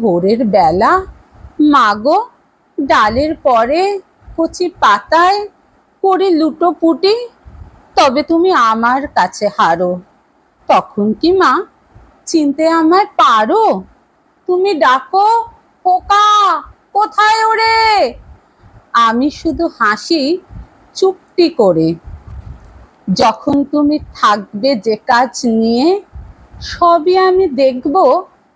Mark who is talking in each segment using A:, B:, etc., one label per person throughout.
A: ভোরের বেলা, মাগো, ডালের পরে, কচি পাতায়, করে লুটোপুটি তবে তুমি আমার কাছে হারো। তখন কি মা? চিনতে আমায় পারো? তুমি ডাকো, পোকা, কোথায় ওরে? আমি শুধু হাসি, চুপটি করে। যখন তুমি থাকবে যে কাজ নিয়ে, সবই আমি দেখব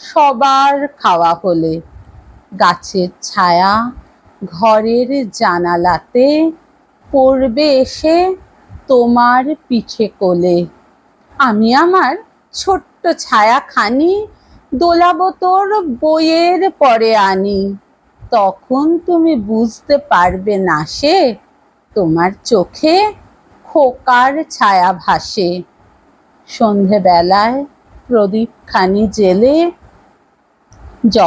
A: সবার খাওয়া হলে। গাছের ছায়া ঘরের জানালাতে পড়বে এসে তোমার পিঠে কোলে। আমি আমার ছোট্ট ছায়াখানি দোলাবো তোর বইয়ের পরে আনি। তখন তুমি বুঝতে পারবে না সে তোমার চোখে খোকার ছায়া ভাসে। সন্ধেবেলায় প্রদীপখানি জেলে যখন